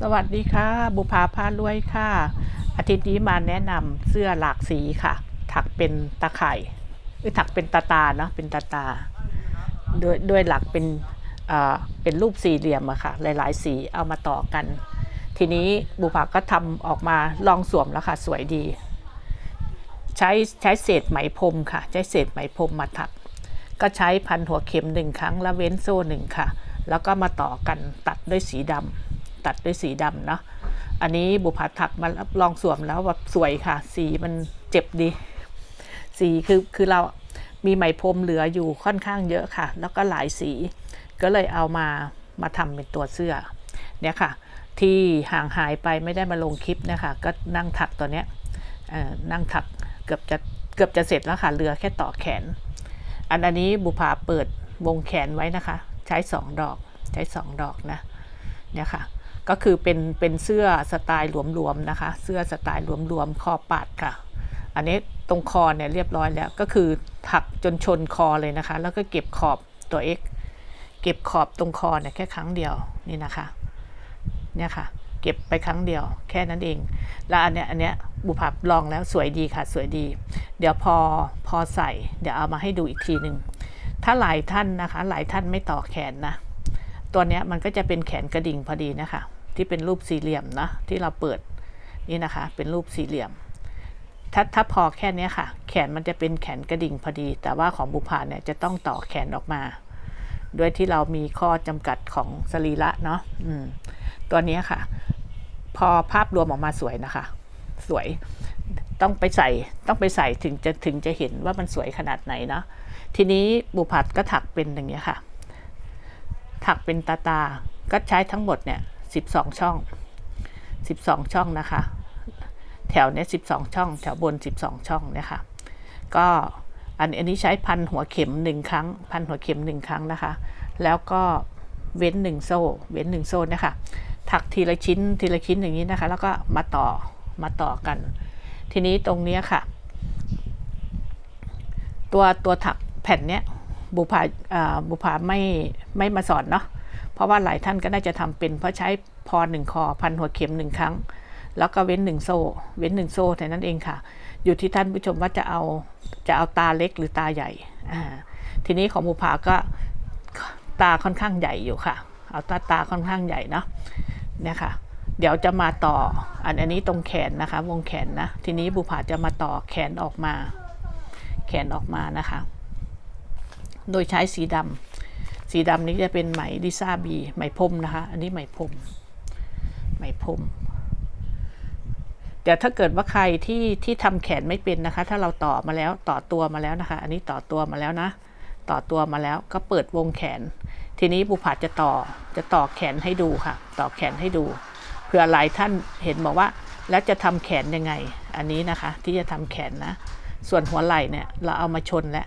สวัสดีค่ะ บุภาพารวยค่ะ อาทิตย์นี้มาแนะนำเสื้อหลากสีค่ะ ถักเป็นตะไคร่หรือถักเป็นตาตาเนาะเป็นตาตาด้วยด้วยหลักเป็นเอ่อเป็นรูปสี่เหลี่ยมอะค่ะ หลาย ๆ สีเอามาต่อกัน ทีนี้บุภาก็ทำออกมาลองสวมแล้วค่ะ สวยดี ใช้ใช้เศษไหมพรมค่ะ ใช้เศษไหมพรมมาถัก ก็ใช้พันหัวเข็มหนึ่งครั้งแล้วเว้นโซ่หนึ่งค่ะ แล้วก็มาต่อกันตัดด้วยสีดำ ตัดด้วยสีดำเนาะอันนี้บุพาถักมาลองสวมแล้วแบบสวยค่ะ สีมันเจ็บดี สีคือคือเรามีไหมพรมเหลืออยู่ค่อนข้างเยอะค่ะ แล้วก็หลายสี ก็เลยเอามามาทำเป็นตัวเสื้อเนี่ยค่ะ ที่ห่างหายไปไม่ได้มาลงคลิปนะคะก็นั่งถักตัวเนี้ยนั่งถักเกือบจะเกือบจะเสร็จแล้วค่ะเหลือแค่ต่อแขน อันอันนี้บุภาเปิดวงแขนไว้นะคะ ใช้สองดอก ใช้สองดอกนะเนี่ยค่ะ ก็คือเป็นเป็นเสื้อสไตล์หลวมๆนะคะ เสื้อสไตล์หลวมๆคอปาดค่ะ อันนี้ตรงคอเนี่ยเรียบร้อยแล้วก็คือถักจนชนคอเลยนะคะ แล้วก็เก็บขอบตัว X เก็บขอบตรงคอเนี่ยแค่ครั้งเดียวนี่นะคะเนี่ยค่ะ เก็บไปครั้งเดียว แค่นั้นเอง แล้วอันเนี้ยอันเนี้ยบุพับลองแล้วสวยดีค่ะสวยดี เดี๋ยวพอพอใส่ เดี๋ยวเอามาให้ดูอีกทีหนึ่งถ้าหลายท่านนะคะ หลายท่านไม่ต่อแขนนะ ตัวเนี้ยมันก็จะเป็นแขนกระดิ่งพอดีนะคะ ที่เป็นรูปสี่เหลี่ยมนะที่เราเปิดนี่นะคะ เป็นรูปสี่เหลี่ยมถ้าถ้าพอแค่นี้ค่ะ แขนมันจะเป็นแขนกระดิ่งพอดี แต่ว่าของบุพาเนี่ยจะต้องต่อแขนออกมา ด้วยที่เรามีข้อจำกัดของสรีระเนาะตัวนี้ค่ะ พอภาพรวมออกมาสวยนะคะ สวยต้องไปใส่ต้องไปใส่ถึงจะถึงจะเห็นว่ามันสวยขนาดไหนเนาะทีนี้บุพัดก็ถักเป็นอย่างนี้ค่ะ ถักเป็นตาตาก็ใช้ทั้งหมดเนี่ย สิบสองช่องสิบสองช่องนะคะ แถวเนี้ยสิบสองช่อง แถวบนสิบสองช่องเนี่ยค่ะ ก็อันอันนี้ใช้พันหัวเข็มหนึ่งครั้ง พันหัวเข็มหนึ่งครั้งนะคะ แล้วก็เว้นหนึ่งโซ่ เว้นหนึ่งโซ่เนะคะถักทีละชิ้นทีละชิ้นอย่างนี้นะคะ แล้วก็มาต่อมาต่อกัน ทีนี้ตรงเนี้ยค่ะ ตัวตัวถักแผ่นเนี้ยบุพาบุพาไม่ไม่มาสอนเนาะเพราะว่าหลายท่านก็น่าจะทำเป็น เพราะใช้ พอหนึ่งคอพันหัวเข็มหนึ่งครั้ง แล้วก็เว้นหนึ่งโซ่ เว้นหนึ่งโซ่แต่นั้นเองค่ะ อยู่ที่ท่านผู้ชมว่าจะเอาจะเอาตาเล็กหรือตาใหญ่ทีนี้ของบุพาก็ตาค่อนข้างใหญ่อยู่ค่ะ เอาตาตาค่อนข้างใหญ่เนาะเนี่ยค่ะ เดี๋ยวจะมาต่ออันอันนี้ตรงแขนนะคะ วงแขนนะทีนี้บุผาจะมาต่อแขนออกมา แขนออกมานะคะ โดยใช้สีดำสีดำนี้จะเป็นไหมดิซาบีไหมพรมนะคะ อันนี้ไหมพรม ไหมพรมเดี๋ยวถ้าเกิดว่าใครที่ที่ทำแขนไม่เป็นนะคะ ถ้าเราต่อมาแล้วต่อตัวมาแล้วนะคะ อันนี้ต่อตัวมาแล้วนะ ต่อตัวมาแล้วก็เปิดวงแขน ทีนี้บุผาจะต่อจะต่อแขนให้ดูค่ะ ต่อแขนให้ดูเผื่อหลายท่านเห็นบอกว่า แล้วจะทำแขนยังไง อันนี้นะคะ ที่จะทำแขนนะ ส่วนหัวไหล่เนี่ยเราเอามาชนแล้ว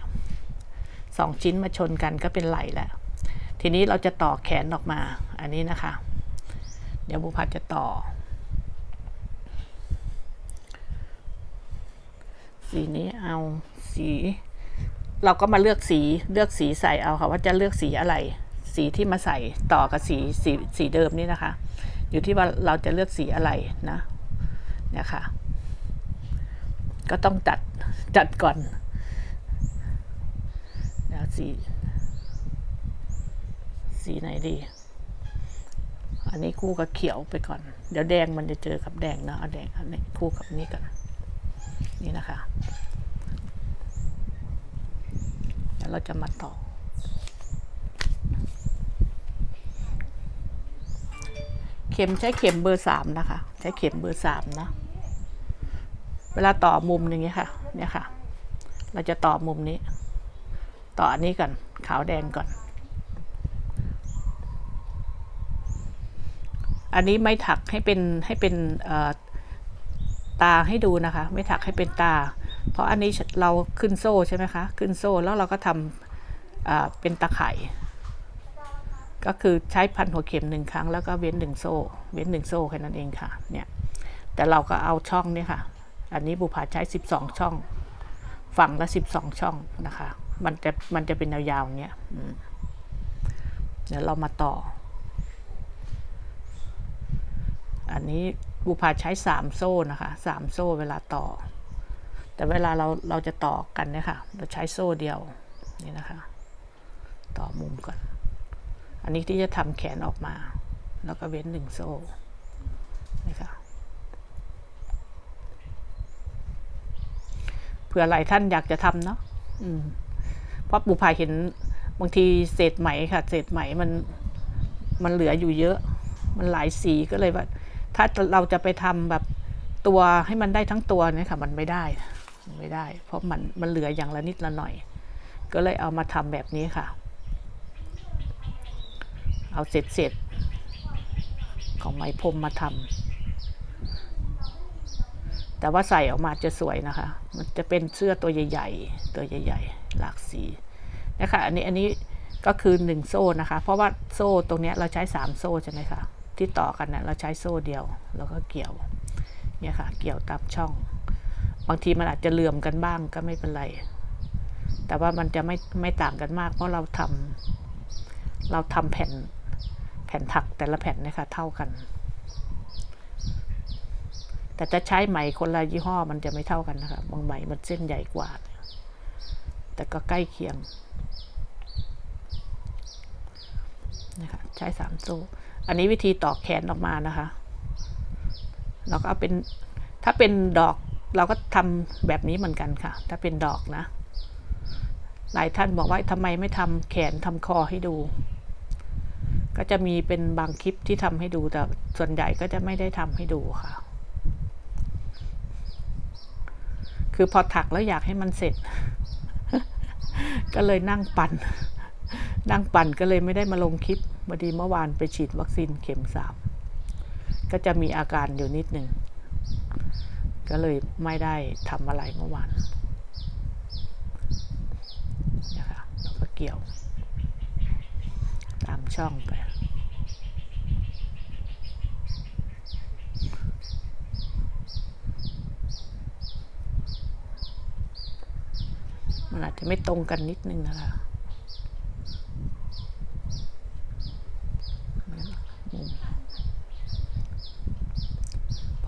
สองชิ้นมาชนกันก็เป็นไหล่แล้วทีนี้เราจะต่อแขนออกมาอันนี้นะคะ เดี๋ยวบุพัดจะต่อสีนี้เอาสี เราก็มาเลือกสีเลือกสีใส่เอาค่ะว่าจะเลือกสีอะไร สีที่มาใส่ต่อกับสีสีสีเดิมนี่นะคะ อยู่ที่ว่าเราจะเลือกสีอะไรนะเนี่ยค่ะ ก็ต้องจัดจัดก่อนแล้วสีสีไหนดี นนี้คู่กับเขียวไปก่อน เดี๋ยวแดงมันจะเจอกับแดงเนาะเอาแดงอันนี้คู่กับนี้กันนี่นะคะเดี๋ยวเราจะมาต่อ เข็มใช้เข็มเบอร์สามนะคะ ใช้เข็มเบอร์สามนะ เวลาต่อมุมอย่างเงี้ยค่ะ เนี่ยค่ะ เราจะต่อมุมนี้ ต่ออันนี้ก่อน ขาวแดงก่อน อันนี้ไม่ถักให้เป็นให้เป็นตาให้ดูนะคะ ไม่ถักให้เป็นตา เพราะอันนี้เราขึ้นโซ่ใช่ไหมคะขึ้นโซ่แล้วเราก็ทำเป็นตะไคร่ก็คือใช้พันหัวเข็มหนึ่งครั้งแล้วก็เว้นหนึ่งโซ่ เว้นหนึ่งโซ่แค่นั้นเองค่ะเนี่ยแต่เราก็เอาช่องเนี่ยค่ะ อันนี้บุพาใช้ 12 ช่อง ฝั่งละ 12 ช่องนะคะ มันจะมันจะเป็นยาวๆอย่างเงี้ยเดี๋ยวเรามาต่อ อันนี้บูพาใช้สามโซ่นะคะสามโซ่เวลาต่อ แต่เวลาเราเราจะต่อกันเนี่ยค่ะเราใช้โซ่เดียวนี่นะคะ ต่อมุมก่อน อันนี้ที่จะทำแขนออกมา แล้วก็เว้นหนึ่งโซ่นี่ค่ะเผื่อหลายท่านอยากจะทำเนาะเพราะบุพาเห็นบางทีเศษไหมค่ะ เศษไหมมันมันเหลืออยู่เยอะ มันหลายสีก็เลยว่า ถ้าเราจะไปทำแบบตัวให้มันได้ทั้งตัวเนี่ยค่ะมันไม่ได้ไม่ได้ เพราะมันมันเหลืออย่างละนิดละหน่อย ก็เลยเอามาทำแบบนี้ค่ะ เอาเศษเศษๆของไหมพรมมาทำแต่ว่าใส่ออกมาจะสวยนะคะ มันจะเป็นเสื้อตัวใหญ่ๆ ตัวใหญ่ ๆ หลากสีนะคะอันนี้อันนี้ก็คือหนึ่งโซ่นะคะ เพราะว่าโซ่ตรงนี้เราใช้สามโซ่ใช่ไหมคะ ที่ต่อกันนะเราใช้โซ่เดียว แล้วก็เกี่ยวเนี่ยค่ะ เกี่ยวตามช่อง บางทีมันอาจจะเหลื่อมกันบ้างก็ไม่เป็นไร แต่ว่ามันจะไม่ไม่ต่างกันมาก เพราะเราทำเราทำแผ่นแผ่นถักแต่ละแผ่นนะคะเท่ากัน แต่จะใช้ไหมคนละยี่ห้อมันจะไม่เท่ากันนะคะบางไหมมันเส้นใหญ่กว่า แต่ก็ใกล้เคียงนะคะใช้สามโซ่ อันนี้วิธีตอกแขนออกมานะคะ เราก็เอาเป็นถ้าเป็นดอกเราก็ทำแบบนี้เหมือนกันค่ะ ถ้าเป็นดอกนะ หลายท่านบอกว่าทำไมไม่ทำแขนทำคอให้ดู ก็จะมีเป็นบางคลิปที่ทำให้ดูแต่ส่วนใหญ่ก็จะไม่ได้ทำให้ดูค่ะ คือพอถักแล้วอยากให้มันเสร็จ ก็เลยนั่งปั่น นั่งปั่นก็เลยไม่ได้มาลงคลิปพอดีเมื่อวานไปฉีดวัคซีนเข็มสามก็จะมีอาการอยู่นิดหนึ่ง ก็เลยไม่ได้ทำอะไรเมื่อวานนะคะแล้วก็เกี่ยว ตามช่องไปมันอาจจะไม่ตรงกันนิดนึงนะคะ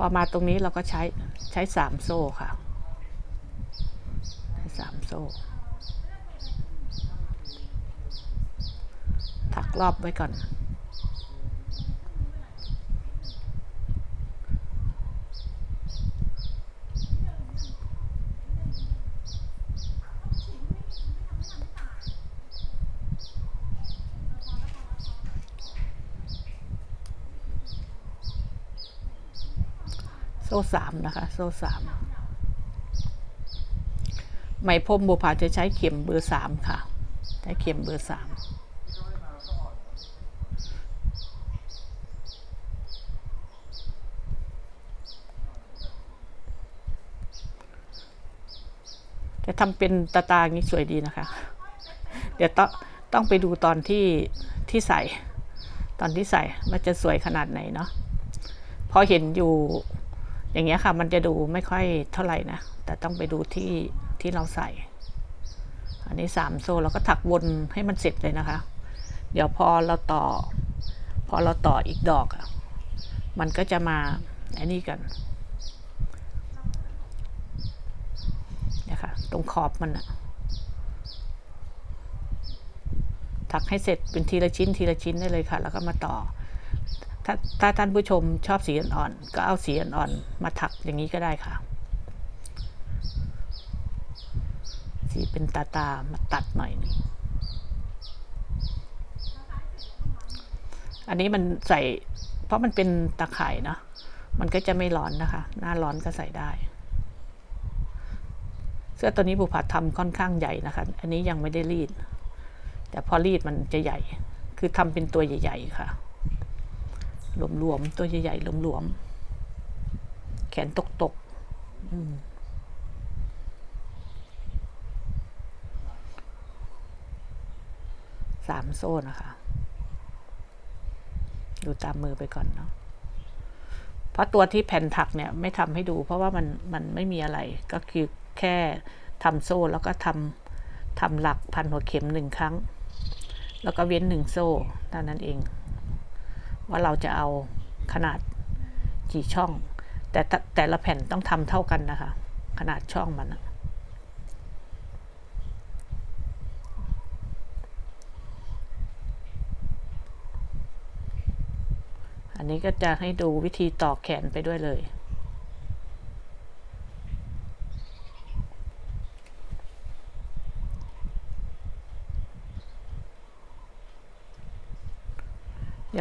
พอมาตรงนี้เราก็ใช้ใช้สามโซ่ค่ะสามโซ่ ถักรอบไว้ก่อน โซ่สามนะคะ โซ่สามไหมพรมบุพาจะใช้เข็มเบอร์สามค่ะ ใช้เข็มเบอร์สามจะทำเป็นตาตาอย่างนี้สวยดีนะคะ เดี๋ยวต้องต้องไปดูตอนที่ที่ใส่ ตอนที่ใส่มันจะสวยขนาดไหนเนาะพอเห็นอยู่ อย่างเงี้ยค่ะ มันจะดูไม่ค่อยเท่าไหร่นะ แต่ต้องไปดูที่ที่เราใส่ อันนี้สามโซ่เราก็ถักวนให้มันเสร็จเลยนะคะ เดี๋ยวพอเราต่อ พอเราต่ออีกดอกอะมันก็จะมาอันนี้กันเนี่ยค่ะตรงขอบมันอะถักให้เสร็จเป็นทีละชิ้นทีละชิ้นได้เลยค่ะ แล้วก็มาต่อ ถ้าถ้าท่านผู้ชมชอบสีอ่อนๆก็เอาสีอ่อนๆมาถักอย่างนี้ก็ได้ค่ะ สีเป็นตาตามาตัดหน่อยนึงอันนี้มันใส่ เพราะมันเป็นตาข่ายเนาะมันก็จะไม่ร้อนนะคะ หน้าร้อนก็ใส่ได้ เสื้อตัวนี้บุพัดทำค่อนข้างใหญ่นะคะ อันนี้ยังไม่ได้รีด แต่พอรีดมันจะใหญ่ คือทำเป็นตัวใหญ่ ๆ ค่ะ หลวมๆตัวใหญ่ๆหลวมๆแขนตกๆอืมสามโซ่นะคะดูตามมือไปก่อนเนาะเพราะตัวที่แผ่นถักเนี่ยไม่ทำให้ดู เพราะว่ามันมันไม่มีอะไรก็คือแค่ทำโซ่แล้วก็ทำทำหลักพันหัวเข็มหนึ่งครั้ง แล้วก็เว้นหนึ่งโซ่เท่านั้นเอง ว่าเราจะเอาขนาดกี่ช่อง แต่แต่ละแผ่นต้องทำเท่ากันนะคะ ขนาดช่องมันอะอันนี้ก็จะให้ดูวิธีต่อแขนไปด้วยเลย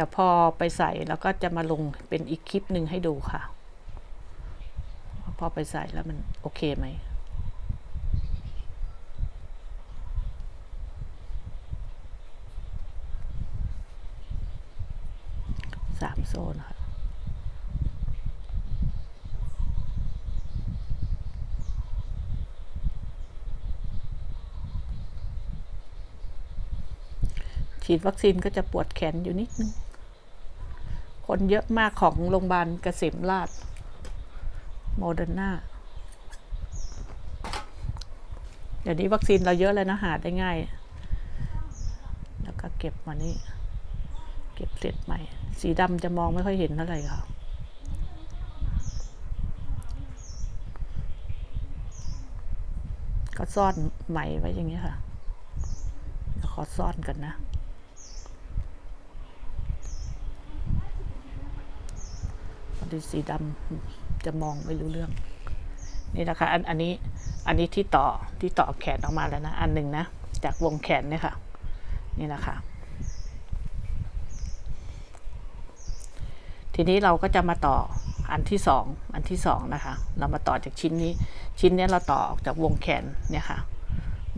ดี๋ยวพอไปใส่แล้วก็จะมาลงเป็นอีกคลิปหนึ่งให้ดูค่ะ พอไปใส่แล้วมันโอเคไหมสามโซนค่ะฉีดวัคซีนก็จะปวดแขนอยู่นิดนึง คนเยอะมากของโรงพยาบาลเกษมราชโมเดอร์นาเดี๋ยวนี้วัคซีนเราเยอะแล้วนะหาได้ง่าย แล้วก็เก็บมานี่ เก็บเสร็จใหม่ สีดำจะมองไม่ค่อยเห็นเท่าไหร่ค่ะก็ซ่อนไหมไว้อย่างเงี้ค่ะขอซ่อนกันนะ พอ ดีสีดำจะมองไม่รู้เรื่อง นี่นะคะ อันอันนี้อันนี้ที่ต่อที่ต่อแขนออกมาแล้วนะ อันหนึ่งนะ จากวงแขนเนี่ยค่ะ นี่นะคะทีนี้เราก็จะมาต่ออันที่สองอันที่สองนะคะ เรามาต่อจากชิ้นนี้ ชิ้นนี้เราต่อออกจากวงแขนเนี่ยค่ะ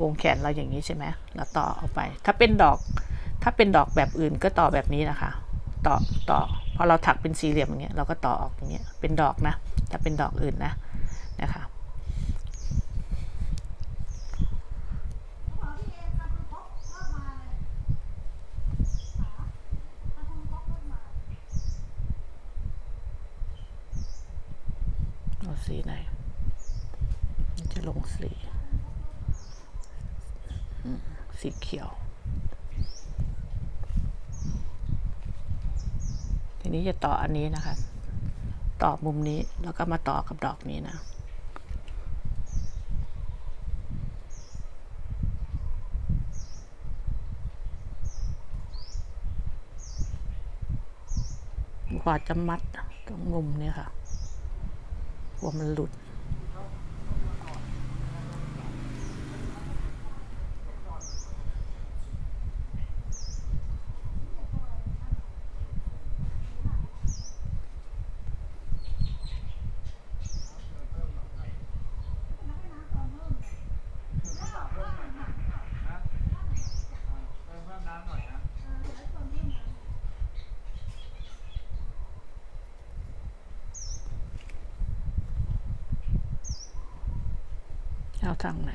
วงแขนเราอย่างนี้ใช่ไหมเราต่อออกไป ถ้าเป็นดอก ถ้าเป็นดอกแบบอื่นก็ต่อแบบนี้นะคะ ต่อต่อ อเราถักเป็นสี่เหลี่ยมอย่างเงี้ยเราก็ต่อออกอย่างเงี้ยเป็นดอกนะถ้าเป็นดอกอื่นนะนะคะเอาสีไหนจะลงสีสีเขียว ทีนี้จะต่ออันนี้นะคะ ต่อมุมนี้แล้วก็มาต่อกับดอกนี้นะกว่าจะมัดตรงมุมเนี้ค่ะกลัวมันหลุด เอาทางไหน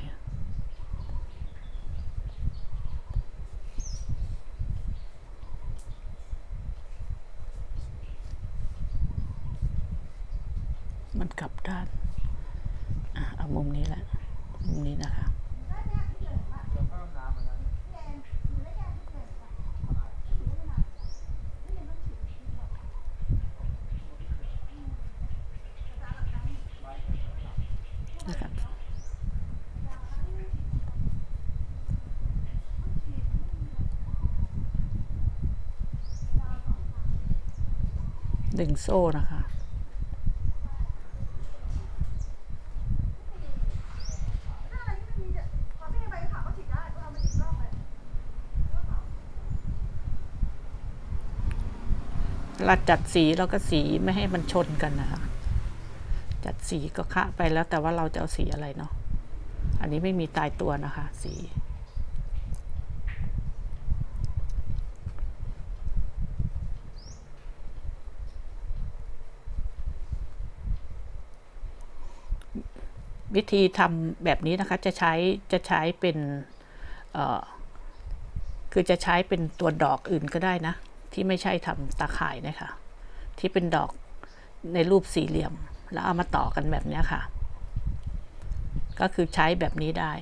มันกลับด้าน อะ เอามุมนี้แหละ มุมนี้นะคะ นะครับ ดึงโซ่นะคะ เราจัดสีเราก็สีไม่ให้มันชนกันนะคะ จัดสีก็คะไปแล้วแต่ว่าเราจะเอาสีอะไรเนาะ อันนี้ไม่มีตายตัวนะคะ สี วิธีทำแบบนี้นะคะจะใช้จะใช้เป็นคือจะใช้เป็นตัวดอกอื่นก็ได้นะ ที่ไม่ใช่ทำตาข่ายนะคะที่เป็นดอกในรูปสี่เหลี่ยม แล้วเอามาต่อกันแบบนี้ค่ะ ก็คือใช้แบบนี้ได้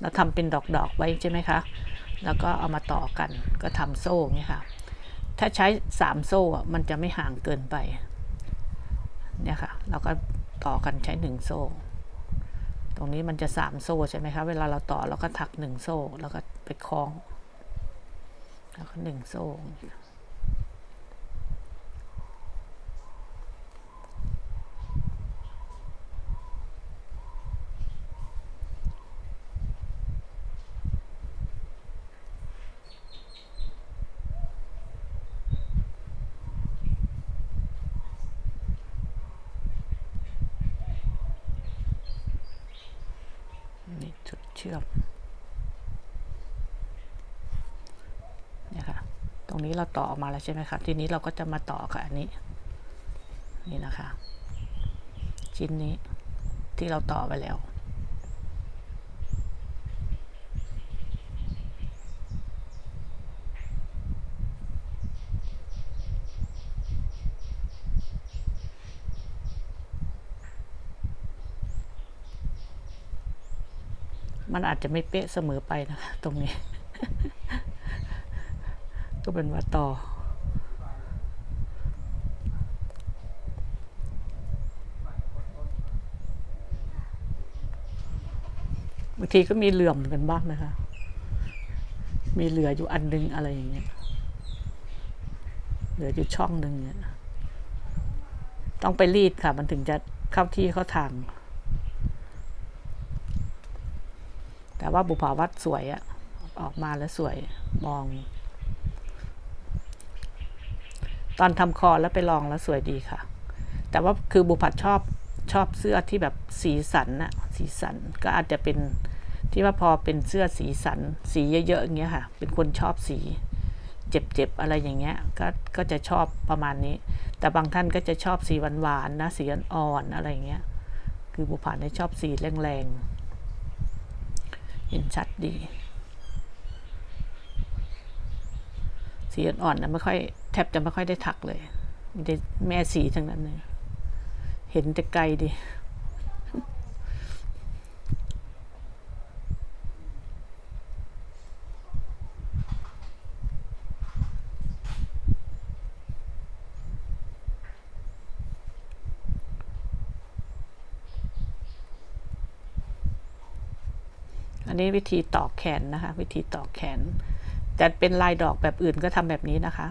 เราทำเป็นดอกๆไว้ใช่ไหมคะ แล้วก็เอามาต่อกันก็ทำโซ่เงี้ยค่ะ ถ้าใช้สามโซ่มันจะไม่ห่างเกินไปเนี่ยค่ะ เราก็ต่อกันใช้หนึ่งโซ่ ตรงนี้มันจะสามโซ่ใช่ไหมคะ เวลาเราต่อเราก็ถักหนึ่งโซ่ แล้วก็ไปคล้อง แล้วก็หนึ่งโซ่ นี่จุด เชื่อมเนี่ยค่ะ ตรงนี้เราต่อออกมาแล้วใช่ไหมคะทีนี้เราก็จะมาต่อกับอันนี้ นี่นะคะ ชิ้นนี้ที่เราต่อไปแล้ว มันอาจจะไม่เป๊ะเสมอไปนะคะตรงนี้ ก็เป็นว่าต่อ บางทีก็มีเหลื่อมกันบ้างนะคะ มีเหลืออยู่อันนึงอะไรอย่างเงี้ย เหลืออยู่ช่องหนึ่งเนี่ย ต้องไปรีดค่ะ มันถึงจะเข้าที่เข้าทาง แต่ว่าบุพาวัดสวยอะออกมาแล้วสวยมอง ตอนทำคอแล้วไปลองแล้วสวยดีค่ะ แต่ว่าคือบุพัดชอบชอบเสื้อที่แบบสีสันนะสีสันก็อาจจะเป็นที่ว่าพอเป็นเสื้อสีสัน สีเยอะๆอย่างเงี้ยค่ะ เป็นคนชอบสีเจ็บๆอะไรอย่างเงี้ยก็ก็จะชอบประมาณนี้ แต่บางท่านก็จะชอบสีหวานๆนะสีอ่อนๆอะไรอย่างเงี้ย คือบุพานเนี่ยชอบสีแรงๆ เห็นชัดดี สีอ่อนๆนะไม่ค่อยแทบจะไม่ค่อยได้ถักเลยมีแต่แม่สีทั้งนั้นเลย เห็นแต่ไกลดี อั นี้วิธีตอกแขนนะคะ วิธีตอกแขน แต่เป็นลายดอกแบบอื่นก็ทำแบบนี้นะคะ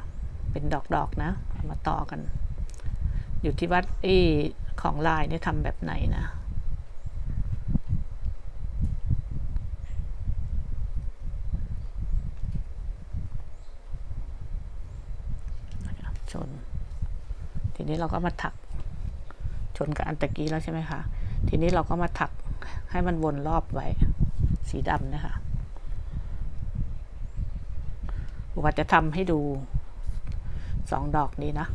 เป็นดอกๆนะมาต่อกัน อยู่ที่วัดไอ้ของลายเนี่ยทำแบบไหนนะชน ทีนี้เราก็มาถักชนกับอันตะกี้แล้วใช่ไหมคะ ทีนี้เราก็มาถักให้มันวนรอบไว้ สีดำนะคะว่าจะทำให้ดูสองดอกนี้นะ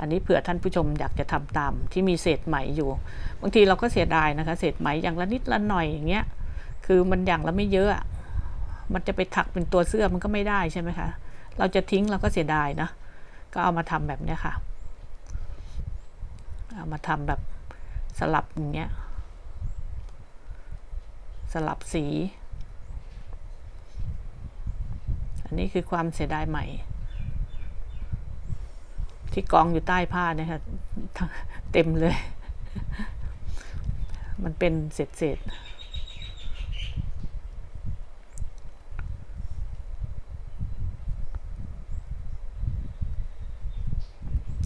อันนี้เผื่อท่านผู้ชมอยากจะทำตามที่มีเศษไหมอยู่ บางทีเราก็เสียดายนะคะ เศษไหมอย่างละนิดละหน่อยอย่างเงี้ย คือมันอย่างละไม่เยอะ มันจะไปถักเป็นตัวเสื้อมันก็ไม่ได้ใช่ไหมคะ เราจะทิ้งเราก็เสียดายนะ ก็เอามาทำแบบเนี้ยค่ะ เอามาทำแบบสลับอย่างเงี้ย สลับสี อันนี้คือความเสียดายใหม่ ที่กองอยู่ใต้ผ้านี่ยค่ะเต็มเลย มันเป็นเศษเศษ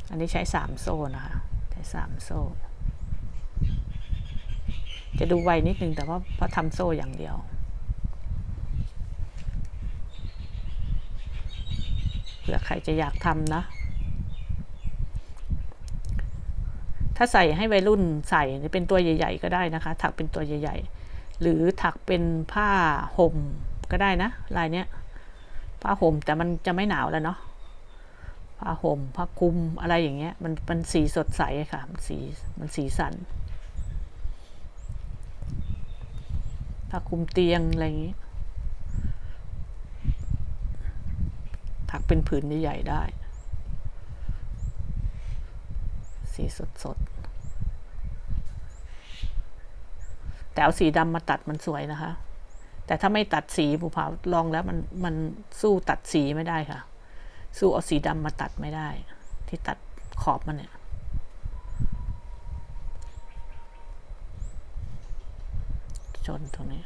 อันนี้ใช้สามโซ่นะคะ ใช้สามโซ่ จะดูไวนิดนึงแต่ว่าเพราะทำโซ่อย่างเดียว เผื่อใครจะอยากทำนะ ถ้าใส่ให้วัยรุ่นใส่เป็นตัวใหญ่ ๆ ก็ได้นะคะ ถักเป็นตัวใหญ่ ๆ หรือถักเป็นผ้าห่มก็ได้นะลายเนี้ยผ้าห่มแต่มันจะไม่หนาวแล้วเนาะผ้าห่มผ้าคลุมอะไรอย่างเงี้ยมันมันสีสดใสค่ะ สีมันสีสัน ผ้าคลุมเตียง อะไรอย่างงี้ ถักเป็นผืนใหญ่ๆได้ สีสดๆ แต่เอาสีดำมาตัดมันสวยนะคะ แต่ถ้าไม่ตัดสีผูผาลองแล้วมันมันสู้ตัดสีไม่ได้ค่ะ สู้เอาสีดำมาตัดไม่ได้ ที่ตัดขอบมันเนี่ย ชนตรงนี้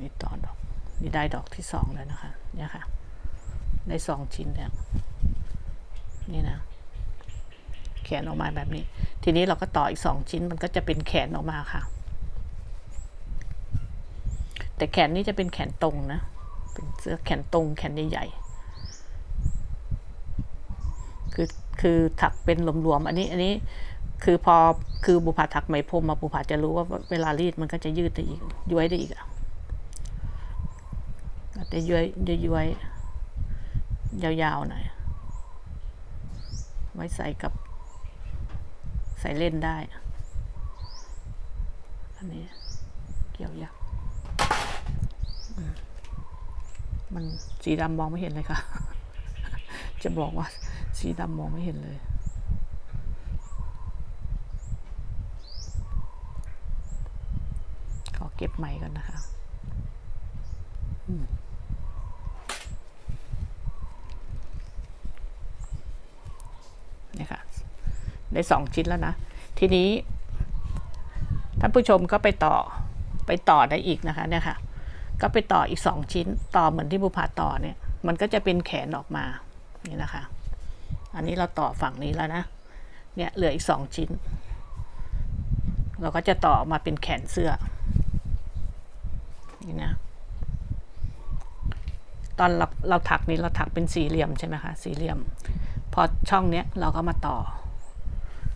นี่ต่อดอก นี่ได้ดอกที่สองแล้วนะคะ เนี่ยค่ะ ได้สองชิ้นแล้ว นี่นะ แขนออกมาแบบนี้ ทีนี้เราก็ต่ออีกสองชิ้น มันก็จะเป็นแขนออกมาค่ะ แต่แขนนี้จะเป็นแขนตรงนะ เป็นเสื้อแขนตรงแขนใหญ่ๆคือคือถักเป็นรวมๆอันนี้อันนี้คือพอคือบุพาถักไหมพรมมาบุพาจะรู้ว่าเวลารีดมันก็จะยืดได้อีกย้วยได้อีกอะจะย้วยย้วยๆยาวๆหน่อยไว้ใส่กับ ใส่เล่นได้ อันนี้เกี่ยวยักษ์อืม มันสีดำมองไม่เห็นเลยค่ะ จะบอกว่าสีดำมองไม่เห็นเลย ขอเก็บใหม่กันนะคะเนี่ยค่ะ ได้สองชิ้นแล้วนะ ทีนี้ท่านผู้ชมก็ไปต่อไปต่อได้อีกนะคะเนี่ยค่ะ ก็ไปต่ออีกสองชิ้นต่อเหมือนที่บุพาต่อเนี่ย มันก็จะเป็นแขนออกมา นี่นะคะ อันนี้เราต่อฝั่งนี้แล้วนะ เนี่ยเหลืออีกสองชิ้น เราก็จะต่อออกมาเป็นแขนเสื้อ นี่นะ ตอนเราเราถักนี้เราถักเป็นสี่เหลี่ยมใช่ไหมคะ สี่เหลี่ยม พอช่องเนี้ยเราก็มาต่อ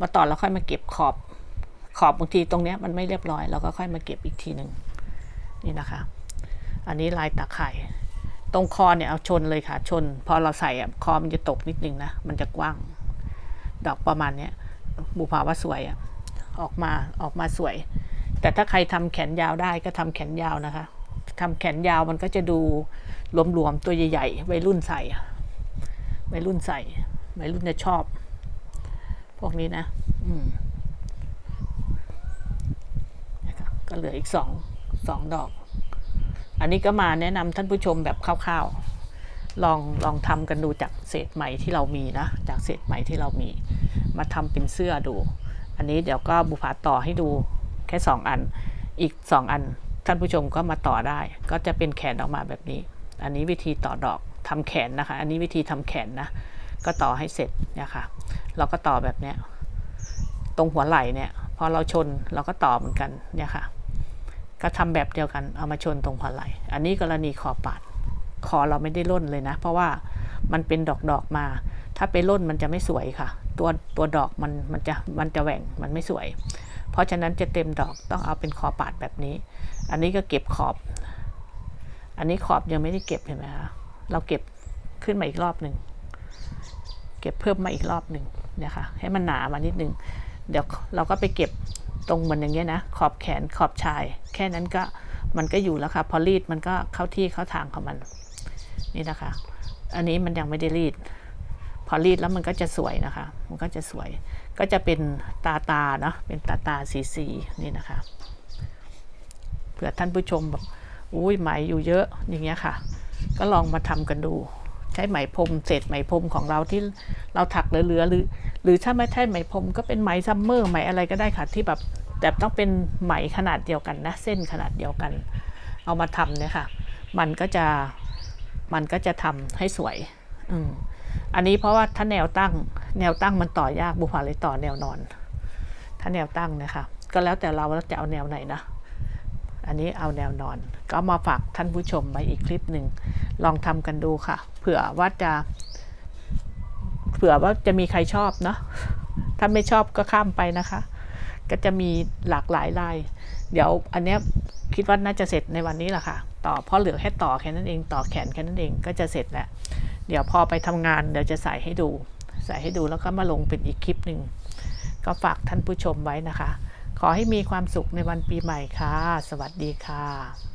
มาต่อแล้วค่อยมาเก็บขอบ ขอบบางทีตรงเนี้ยมันไม่เรียบร้อย เราก็ค่อยมาเก็บอีกทีหนึ่งนี่นะคะ อันนี้ลายตาไข่ตรงคอเนี่ยเอาชนเลยค่ะ ชน พอเราใส่อะคอมันจะตกนิดนึงนะ มันจะกว้าง ดอกประมาณเนี้ยบุพาว่าสวยอะออกมาออกมาสวย แต่ถ้าใครทำแขนยาวได้ก็ทำแขนยาวนะคะทำแขนยาวมันก็จะดูหลวมๆตัวใหญ่ๆวัยรุ่นใส่อะวัยรุ่นใส่วัยรุ่นจะชอบ พวกนี้นะ อืมนะครับก็เหลืออีกสองสองดอก อันนี้ก็มาแนะนำท่านผู้ชมแบบคร่าวๆ ลองลองทำกันดูจากเศษไหมที่เรามีนะ จากเศษไหมที่เรามี มาทำเป็นเสื้อดู อันนี้เดี๋ยวก็บุพาต่อให้ดูแค่สองอัน อีกสองอัน ท่านผู้ชมก็มาต่อได้ ก็จะเป็นแขนออกมาแบบนี้ อันนี้วิธีต่อดอกทำแขนนะคะ อันนี้วิธีทำแขนนะ ก็ต่อให้เสร็จเนี่ยค่ะเราก็ต่อแบบเนี้ย ตรงหัวไหล่เนี่ย พอเราชนเราก็ต่อเหมือนกันเนี่ยค่ะ ก็ทำแบบเดียวกันเอามาชนตรงหัวไหลอันนี้กรณีคอปาดคอเราไม่ได้ล่นเลยนะ เพราะว่ามันเป็นดอกดอกมา ถ้าไปล่นมันจะไม่สวยค่ะ ตัวตัวดอกมันมันจะมันจะแหว่งมันไม่สวย เพราะฉะนั้นจะเต็มดอกต้องเอาเป็นคอปาดแบบนี้ อันนี้ก็เก็บขอบ อันนี้ขอบยังไม่ได้เก็บเห็นไหมคะเราเก็บขึ้นมาอีกรอบหนึ่งเก็บเพิ่มมาอีกรอบหนึ่งเนี่ยค่ะให้มันหนามานิดนึงเดี๋ยวเราก็ไปเก็บ ตรงเหมือนอย่างเงี้ยนะ ขอบแขนขอบชาย แค่นั้นก็มันก็อยู่แล้วค่ะ พอรีดมันก็เข้าที่เข้าทางของมัน นี่นะคะ อันนี้มันยังไม่ได้รีด พอรีดแล้วมันก็จะสวยนะคะ มันก็จะสวย ก็จะเป็นตาตาเนาะ เป็นตาตาสีสีนี่นะคะ เผื่อท่านผู้ชมแบบ อุ้ยไหมอยู่เยอะอย่างเงี้ยค่ะ ก็ลองมาทำกันดู ใช้ไหมพรมเศษไหมพรมของเราที่เราถักเหลือๆหรือ หรือถ้าไม่ใช่ไหมพรมก็เป็นไหมซัมเมอร์ไหมอะไรก็ได้ค่ะที่แบบแต่ต้องเป็นไหมขนาดเดียวกันนะเส้นขนาดเดียวกัน เอามาทำเนี่ยค่ะ มันก็จะมันก็จะทำให้สวยอืมอันนี้เพราะว่าถ้าแนวตั้งแนวตั้งมันต่อยากบุพาเลยต่อแนวนอน ถ้าแนวตั้งนะคะก็แล้วแต่เราว่าจะเอาแนวไหนนะ อันนี้เอาแนวนอน ก็มาฝากท่านผู้ชมไว้อีกคลิปหนึ่ง ลองทำกันดูค่ะ เผื่อว่าจะ เผื่อว่าจะมีใครชอบเนาะ ถ้าไม่ชอบก็ข้ามไปนะคะ ก็จะมีหลากหลายลาย เดี๋ยวอันเนี้ยคิดว่าน่าจะเสร็จในวันนี้แหละค่ะ ต่อเพราะเหลือแค่ต่อแค่นั้นเอง ต่อแขนแค่นั้นเองก็จะเสร็จแล้ว เดี๋ยวพอไปทำงานเดี๋ยวจะใส่ให้ดู ใส่ให้ดูแล้วก็มาลงเป็นอีกคลิปหนึ่ง ก็ฝากท่านผู้ชมไว้นะคะ ขอให้มีความสุขในวันปีใหม่ค่ะ สวัสดีค่ะ